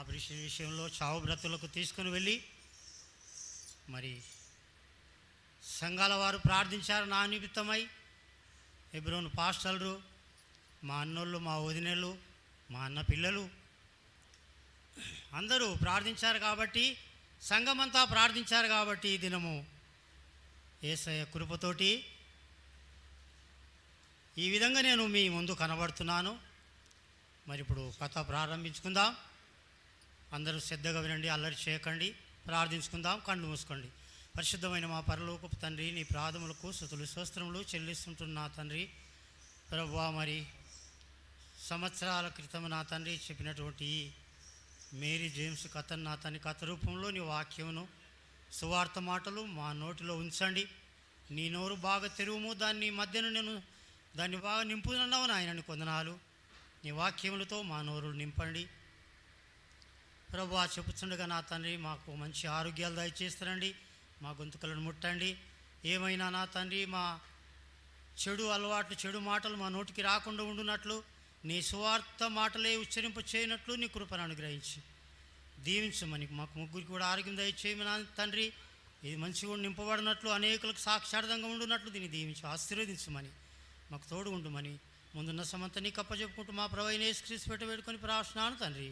Operation విషయంలో చావు బ్రతులకు తీసుకుని వెళ్ళి మరి సంఘాల వారు ప్రార్థించారు. నా నిమిత్తమై ఎబ్రోన్ పాస్టర్లు మా అన్నోళ్ళు మా వదినలు మా అన్న పిల్లలు అందరూ ప్రార్థించారు కాబట్టి సంఘమంతా ప్రార్థించారు కాబట్టి ఈ దినము ఏసయ కృపతోటి ఈ విధంగా నేను మీ ముందు కనబడుతున్నాను. మరి ఇప్పుడు కథ ప్రారంభించుకుందాం. అందరూ శ్రద్ధగా వినండి అల్లరి చేయకండి ప్రార్థించుకుందాం కళ్ళు మూసుకోండి. పరిశుద్ధమైన మా పరలోకపు తండ్రి నీ ప్రాథములకు సుతులు స్వస్త్రములు చెల్లిస్తుంటున్న తండ్రి. ప్రభా మరి సంవత్సరాల క్రితం నా తండ్రి చెప్పినటువంటి మేరీ జేమ్స్ కథను నా తండ్రి కథ రూపంలో నీ వాక్యమును సువార్త మాటలు మా నోటిలో ఉంచండి. నీ నోరు బాగా తెరువుము దాన్ని మధ్యన నేను దాన్ని బాగా నింపుతున్నావు నాయనని కొందనాలు. నీ వాక్యములతో మా నోరు నింపండి. ప్రభు ఆ చెప్పుచుండగా నా తండ్రి మాకు మంచి ఆరోగ్యాలు దయచేస్తారండి. మా గొంతుకలను ముట్టండి. ఏమైనా నా తండ్రి మా చెడు అలవాట్లు చెడు మాటలు మా నోటికి రాకుండా ఉండునట్లు నీ సువార్త మాటలే ఉచ్చరింప చేయనట్లు నీ కృపను అనుగ్రహించి దీవించమని మాకు ముగ్గురికి కూడా ఆరోగ్యం దయచేయమని నా తండ్రి ఇది మంచిగా నింపబడినట్లు అనేకులకు సాక్షార్థంగా ఉండునట్లు దీన్ని దీవించి ఆశీర్వదించమని మాకు తోడు ఉండుమని ముందున్న సమంతా నీకు అప్పచెప్పుకుంటూ మా ప్రవైన క్రీస్తు పెట్ట వేడుకొని ప్రార్థనాను తండ్రి.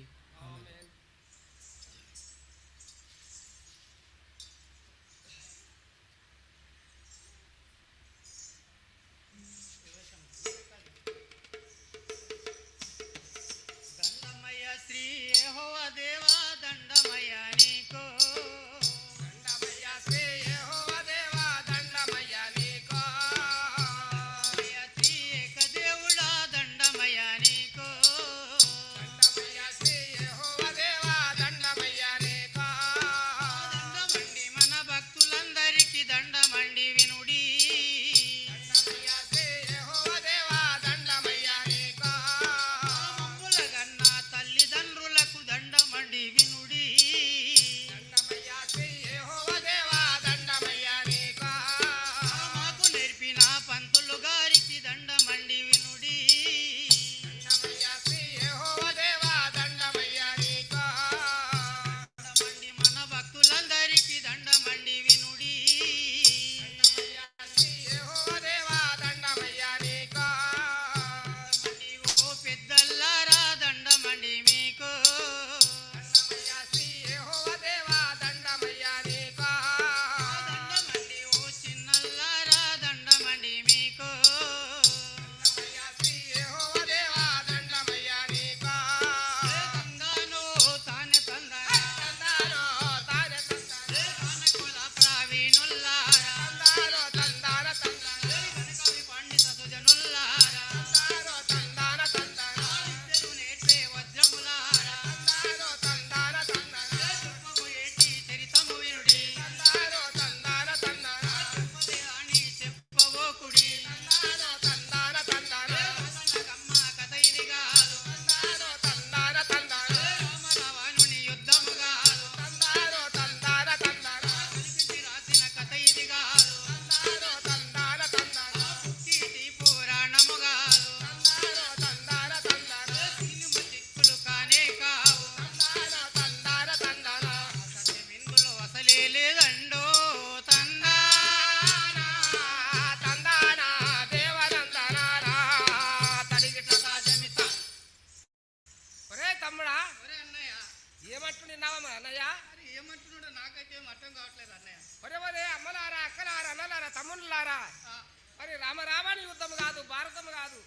మరి రామరావణి యుద్ధం కాదు భారతం కాదు.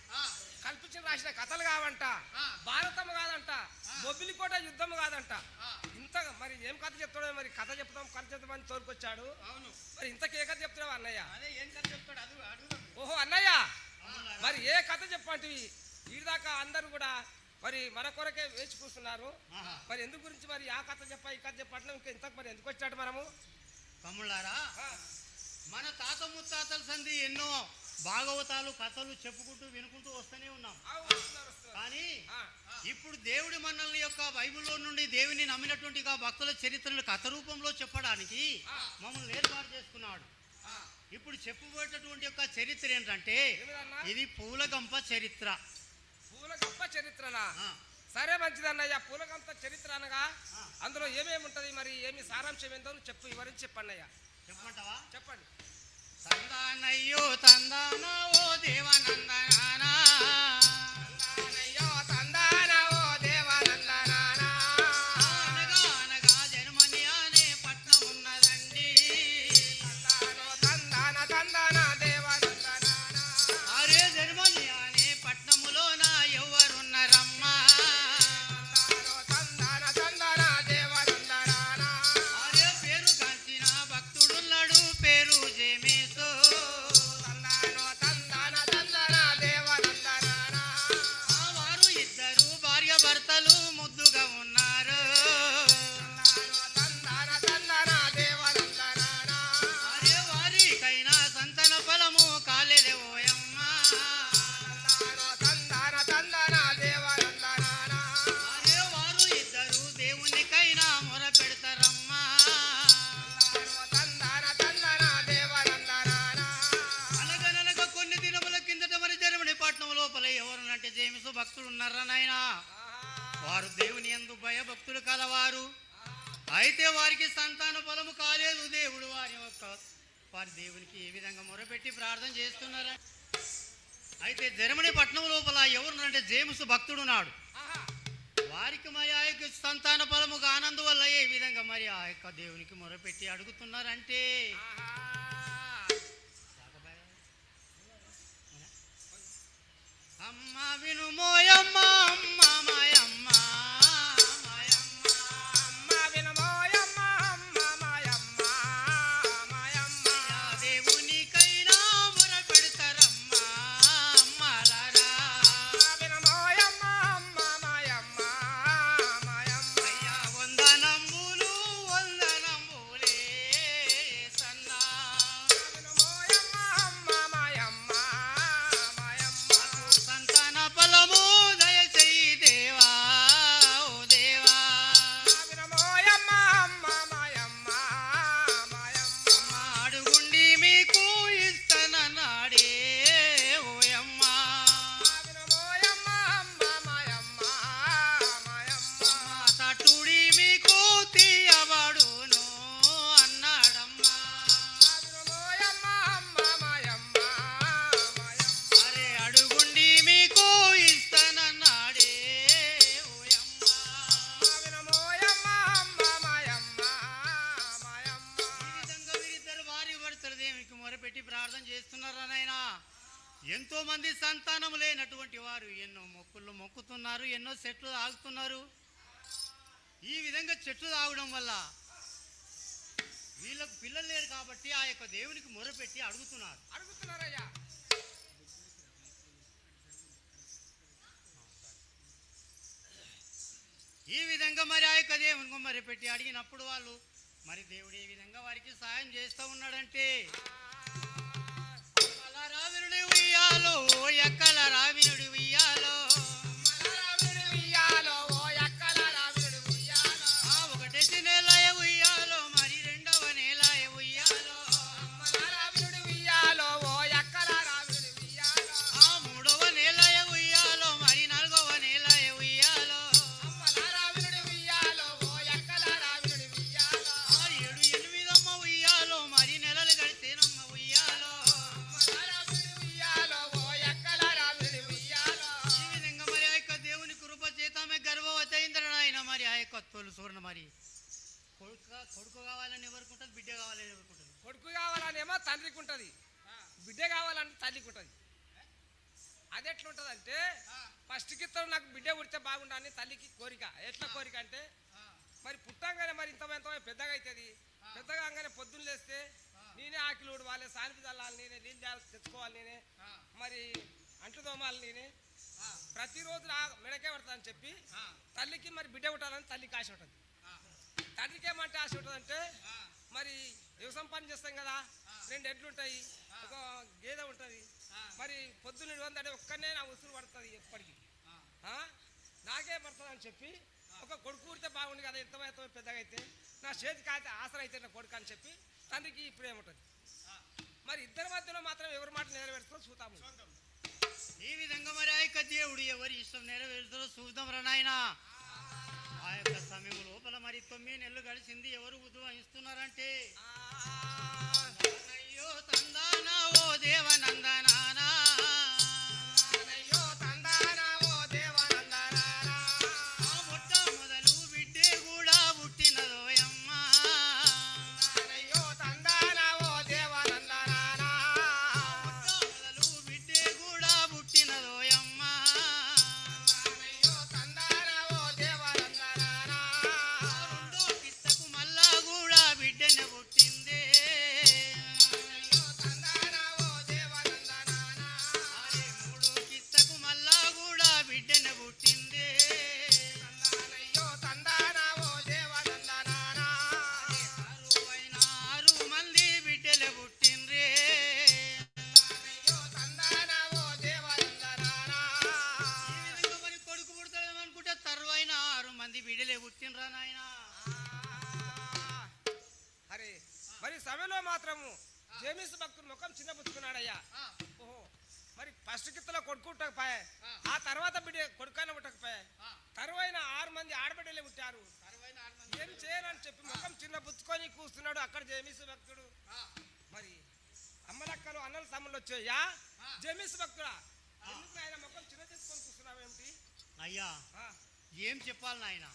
కల్పించిన రాసిన కథలు కావంట. భారతం కాదంట. బొబ్బిలికోట యుద్ధం కాదంట. ఇంత మరి ఏం కథ చెప్తాడో మరి కథ చెప్తాం కథ చెప్తామని తోలుకొచ్చాడు. మరి ఇంతకే కథ చెప్తున్నావు అన్నయ్య? ఏం ఓహో అన్నయ్య! మరి ఏ కథ చెప్పంటివి? ఈడిదాకా అందరూ కూడా మరి మన కొరకే వేచి కూర్చున్నారు. మరి ఎందుకు గురించి మరి ఆ కథ చెప్పా ఈ కథ చెప్పట్లేదు ఇంకా ఇంతకు మరి ఎందుకు వచ్చాడు మనము? తమ్ముళ్ళారా? మన తాత ముత్తాతల సంధి ఎన్నో భాగవతాలు కథలు చెప్పుకుంటూ వినుకుంటూ వస్తూనే ఉన్నాం. కానీ ఇప్పుడు దేవుడి మనల్ని యొక్క బైబిల్లో నుండి దేవుని నమ్మినటువంటి భక్తుల చరిత్రను కథ రూపంలో చెప్పడానికి మమ్మల్ని ఏర్పాటు చేసుకున్నాడు. ఇప్పుడు చెప్పబోయేటటువంటి యొక్క చరిత్ర ఏంటంటే? ఇది పూలగంప చరిత్ర. పూల గొప్ప చరిత్రనా సరే మంచిదన్నయ్య. పూలకంత చరిత్ర అనగా అందులో ఏమేమి ఉంటది మరి? ఏమి సారాంశం ఏందో చెప్పు వివరించి చెప్పండి అయ్యా చెప్పమంటావా? చెప్పండి. తందానయ్యో తందానా ఓ చెట్లు తాగడం వల్ల వీళ్ళకు పిల్లలు లేరు కాబట్టి ఆ యొక్క దేవునికి మొరపెట్టి అడుగుతున్నారు. అడుగుతున్నారయ్యా. ఈ విధంగా మరి ఆ యొక్క దేవునికి మొరపెట్టి అడిగినప్పుడు వాళ్ళు మరి దేవుడు ఏ విధంగా వారికి సాయం చేస్తూ ఉన్నాడంటే? అమ్మల రావినుడి ఉయ్యాలో ఎక్కల రావినుడి తండ్రికి ఉంటది బిడ్డ కావాలంటే తల్లికి ఉంటది అది ఎట్లుంటదంటే ఫస్ట్ కిత్తం నాకు బిడ్డ పుడితే బాగుండని తల్లికి కోరిక. ఎట్లా కోరిక అంటే మరి పుట్టంగానే మరి ఇంత ఎంత పెద్దగా అవుతుంది పెద్దగా కాగానే పొద్దున్న లేస్తే నేనే ఆకిలి ఊడవాలి సానిపి చల్లాలి నేనే నీళ్ళు తే- తెచ్చుకోవాలి నేనే మరి అంట్లు తోమాలి నేనే ప్రతిరోజు నా మెడకే పడతానని చెప్పి తల్లికి మరి బిడ్డ పుట్టాలని తల్లికి ఆశ ఉంటుంది. తండ్రికి ఏమంటే ఆశ ఉంటుంది అంటే మరి వ్యవసాయం పని చేస్తాం కదా రెండు ఎడ్లు ఉంటాయి ఒక గేదె ఉంటుంది. మరి పొద్దున్న వందడే ఒక్కనే నా ఉసురు పడుతుంది ఎప్పటికీ? నాకే పడుతుంది అని చెప్పి ఒక కొడుకు పుడితే బాగుంది కదా ఎంత ఎంత పెద్దగా అయితే నా చేతికి అయితే ఆసరా అయితే నా కొడుకు అని చెప్పి తండ్రికి ఇప్పుడు ఏముంటుంది? మరి ఇద్దరి మధ్యలో మాత్రం ఎవరి మాట నెరవేరుస్తుందో చూద్దాము. ఈ విధంగా మరి ఆ యొక్క దేవుడు ఎవరి ఇష్టం నెరవేరుస్తారో చూద్దాం రా నాయనా. ఆ. యొక్క సమయం లోపల మరి తొమ్మిది నెలలు గడిచింది ఎవరు ఉద్భవిస్తున్నారంటే అయ్యో తందానా ఓ దేవనందనానా. నాయన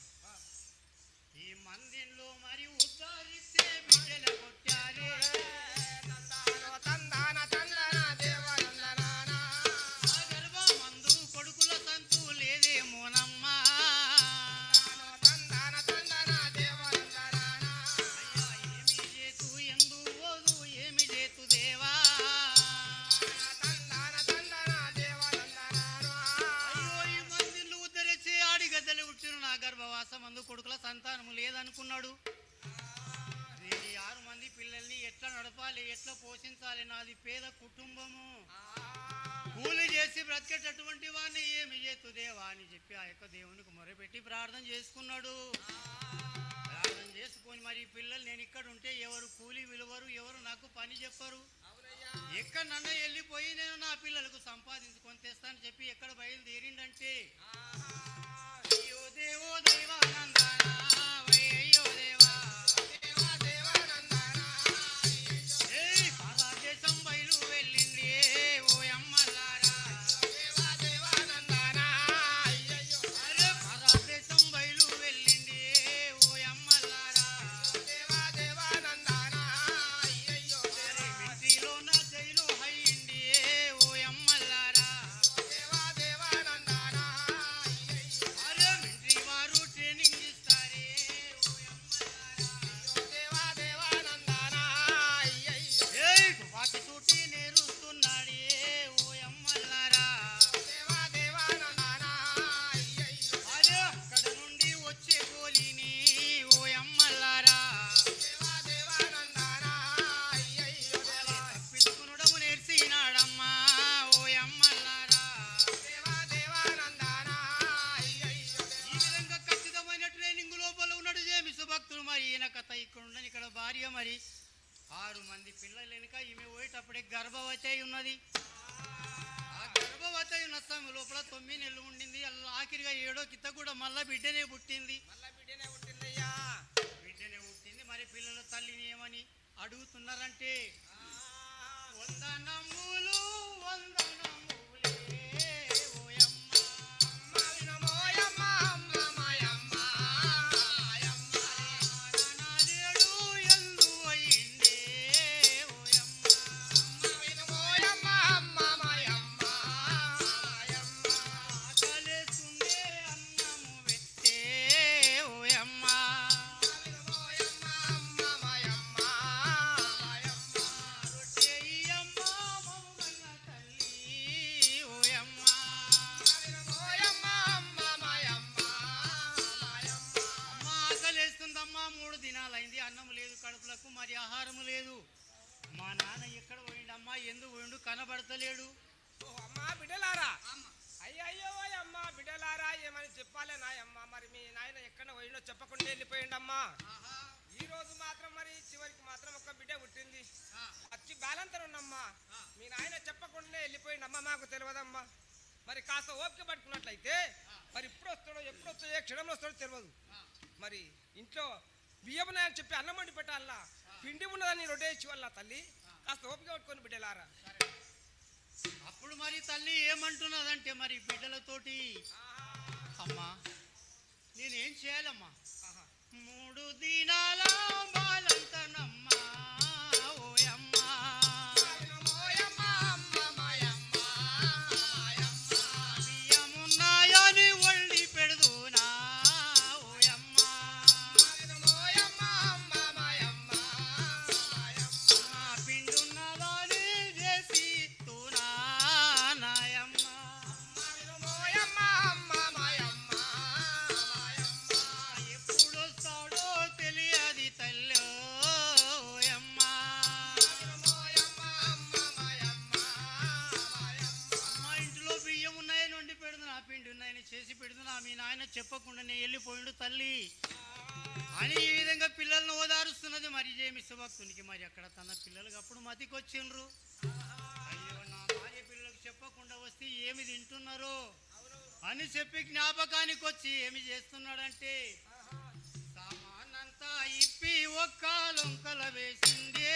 తెలియదమ్మా. మరి కాస్త ఓపిక పట్టుకున్నట్లయితే మరి ఇప్పుడు వస్తాడో ఎప్పుడు వస్తాడో ఏ క్షణంలో వస్తాడో తెలియదు. మరి ఇంట్లో బియ్యం ఉన్నాయని చెప్పి అన్నం వండి పెట్టాలా పిండి ఉన్నదని రొట్టె ఇచ్చి వల్ల తల్లి కాస్త ఓపిక పట్టుకొని బిడ్డలారా. అప్పుడు మరి తల్లి ఏమంటున్నదంటే మరి బిడ్డలతోటి? అమ్మా నేనేం చేయాలమ్మా. మూడు దినాల బాలంతనమ్మా ఇంటికి మరి ఎక్కడ తన పిల్లలకి అప్పుడు మతికొచ్చిండ్రు. అయ్యో నా భార్య పిల్లలకు చెప్పకుండా వస్తే ఏమి తింటున్నారు? అని చెప్పి జ్ఞాపకానికి వచ్చి ఏమి చేస్తున్నాడంటే సామానంతా ఇప్పి ఒక్కలొంకల వేసిందే.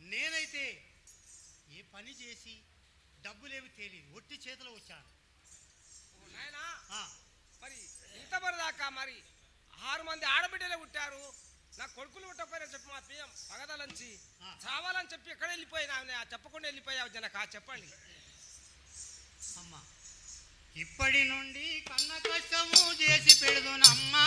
నేనైతే ఏ పని చేసి డబ్బులేమి తేలిదు. ఒట్టి చేతిలో వచ్చాను. మరి ఇంతవరకు దాకా మరి ఆరు మంది ఆడబిడ్డలే పుట్టారు. నా కొడుకులు పుట్టకపోయినా చెప్పి మా పిఎం పగదలంచి. చావాలని చెప్పి ఎక్కడ వెళ్ళిపోయినా చెప్పకుండా వెళ్ళిపోయావు జనక చెప్పండి. అమ్మా ఇప్పటి నుండి కన్న కష్టము చేసి పెడుదునమ్మా.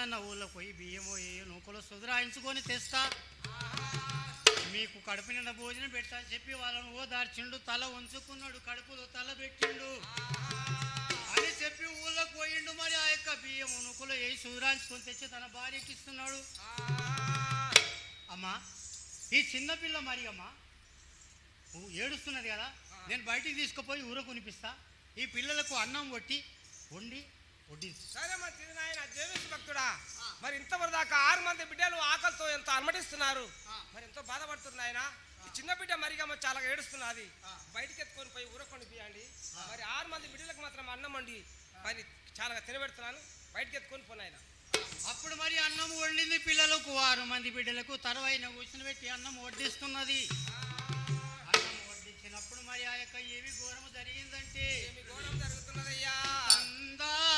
ఎక్కడన్నా ఊళ్ళో పోయి బియ్యమో ఏ నూకలో సుధరాయించుకొని తెస్తా. మీకు కడుపు నిండా భోజనం పెట్టా అని చెప్పి వాళ్ళను ఓదార్చిండు తల వంచుకున్నాడు కడుపులో తల పెట్టిండు. అని చెప్పి ఊళ్ళోకి పోయిండు మరి ఆ యొక్క బియ్యం ఉనుకులో ఏ సుధరాయించుకొని తెచ్చి తన భార్యకి ఇస్తున్నాడు. అమ్మా ఈ చిన్నపిల్ల మరి అమ్మా ఏడుస్తున్నది కదా. నేను బయటికి తీసుకుపోయి ఊర కొనిపిస్తా. ఈ పిల్లలకు అన్నం కొట్టి వండి సరే మరి తిరిగి నాయన జేవిస్ భక్తుడా. మరి ఇంతవరకు దాకా ఆరు మంది బిడ్డలు ఆకలితో ఎంత అనుమతిస్తున్నారు మరి ఎంతో బాధపడుతుంది ఆయన ఈ చిన్న బిడ్డ మరిగా మరి చాలా ఏడుస్తున్నది. బయటికి ఎత్తుకొని పోయి ఊరకొని పియండి. మరి ఆరు మంది బిడ్డలకు మాత్రం అన్నం వండి మరి చాలా తినబెడుతున్నాను. బయటికి ఎత్తుకొని పోను ఆయన అప్పుడు మరి అన్నం వండింది పిల్లలకు ఆరు మంది బిడ్డలకు. తరువైన కూర్చుని పెట్టి అన్నం వడ్డిస్తున్నది. అన్నం వడ్డించినప్పుడు మరి ఆ యొక్క ఏమి ఘోరము జరిగిందంటే ఏమి ఘోరం జరుగుతున్నదయ్యా? తందానో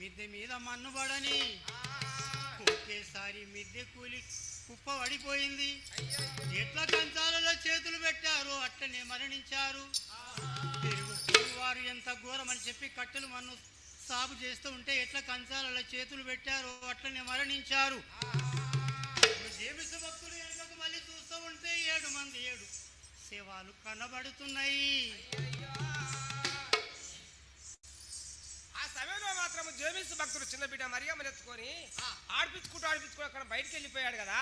మిద్దె మీద మన్నుబడని ఒకేసారి మిద్దె కూలి కుప్ప పడిపోయింది. ఎట్ల కంచాలలో చేతులు పెట్టారు అట్లనే మరణించారు. వారు ఎంత ఘోరమని చెప్పి కట్టెలు మన్ను సాగు చేస్తూ ఉంటే ఎట్లా కంచాలలో చేతులు పెట్టారు అట్లనే మరణించారు. ఇప్పుడు భక్తులు వెనుకకు మళ్ళీ చూస్తూ ఉంటే ఏడు మంది ఏడు సేవాలు కనబడుతున్నాయి. సమయంలో మాత్రం జేమిస్ భక్తుడు చిన్న బిడ్డ మరియమ్మని ఎత్తుకొని ఆడిపించుకుంటూ ఆడిపించుకుంటూ అక్కడ బయటికి వెళ్ళిపోయాడు కదా.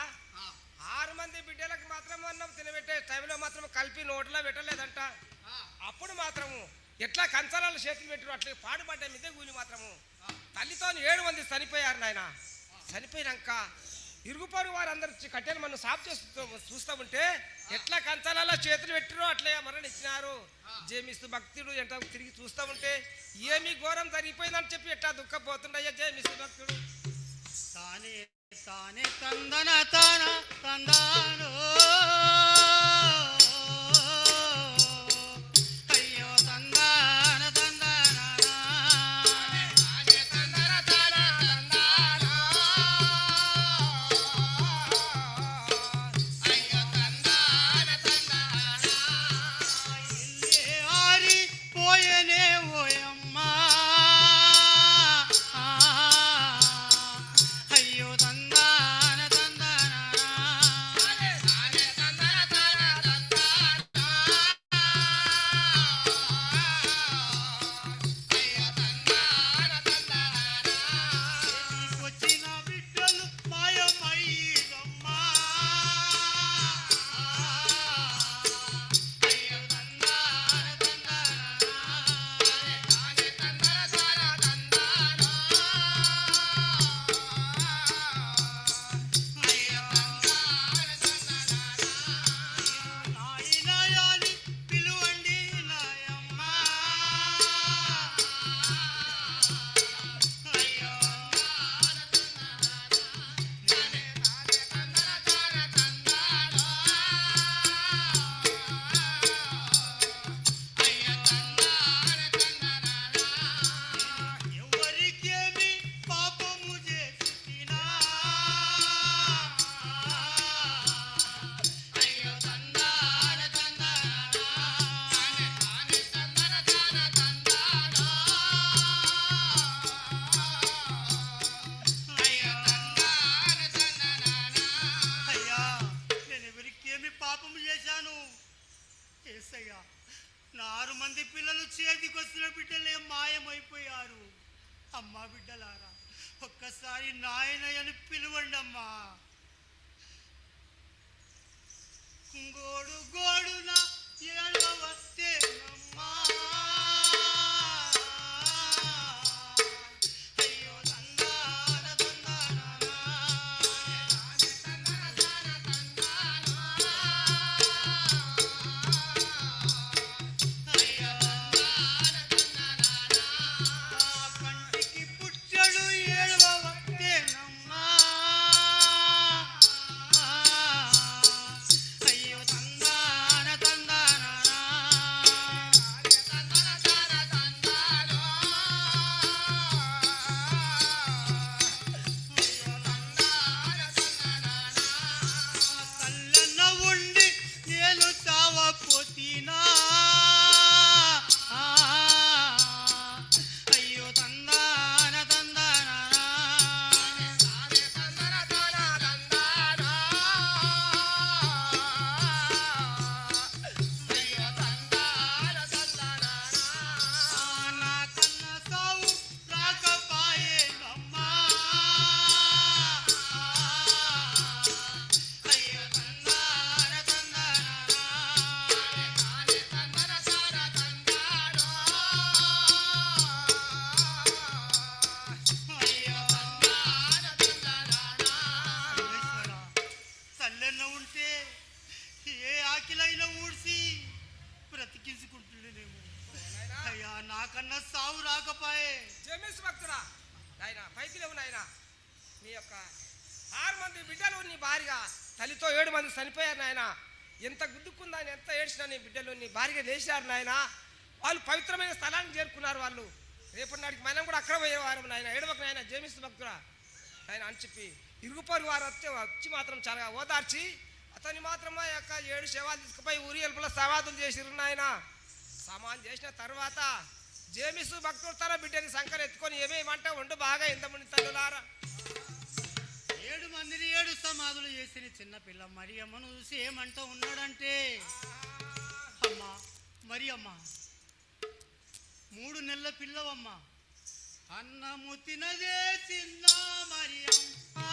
ఆరు మంది బిడ్డలకు మాత్రం అన్నం తినబెట్టే టైంలో మాత్రం కలిపి నోట్లో పెట్టలేదంట. అప్పుడు మాత్రము ఎట్లా కంచాలలో చేతులు పెట్టారు అట్లా పాడుపడ్డ మిద్దె కూలి మాత్రము. తల్లితో ఏడు మంది చనిపోయారు నాయన. చనిపోయినాక ఇరుగుపారు వారందరూ కట్టెలు మనం సాఫ్ చేస్తూ చూస్తూ ఉంటే ఎట్లా కంచాలలో చేతులు పెట్టారో అట్లే మరణించినారు. జేమిస్తు భక్తుడు ఎంత తిరిగి చూస్తూ ఉంటే ఏమి ఘోరం జరిగిపోయిందని చెప్పి ఎట్లా దుఃఖపోతుండయ్యా జేమిస్తు భక్తుడు. తానే తానే తందన తాన తందాను ఆరు మంది బిడ్డలు నీ భార్య తల్లితో ఏడు మంది చనిపోయారు నాయన. ఎంత గుద్దుకుందని ఎంత ఏడ్చినా నీ బిడ్డలు నీ భార్య లేచారు నాయన. వాళ్ళు పవిత్రమైన స్థలానికి చేరుకున్నారు వాళ్ళు. రేపటి నాటికి మనం కూడా అక్కడ పోయేవారు నాయన. ఏడవకు నాయన జేమిస్తు భక్తురా ఆయన అని చెప్పి ఇరుగు పొరుగు వారు వచ్చి వచ్చి మాత్రం చాలా ఓదార్చి అతన్ని మాత్రమే యొక్క ఏడు శవాలు తీసుకుపోయి ఊరి ఎలుపులో సమాధులు చేసిరు నాయన. సమాధి చేసిన తర్వాత జేమిసు భక్తుడు తన బిడ్డని సంకర ఎత్తుకొని ఏమేమంటే ఉండు బాగా ఇంతమంది తల్లులారా. ఏడు మందిని ఏడు సమాధులు చేసిన చిన్న పిల్ల మరి అమ్మను చూసి ఏమంటూ ఉన్నాడంటే అమ్మా మరి అమ్మ మూడు నెలల పిల్లవమ్మ అన్నము తినదే చిన్న మరి అమ్మ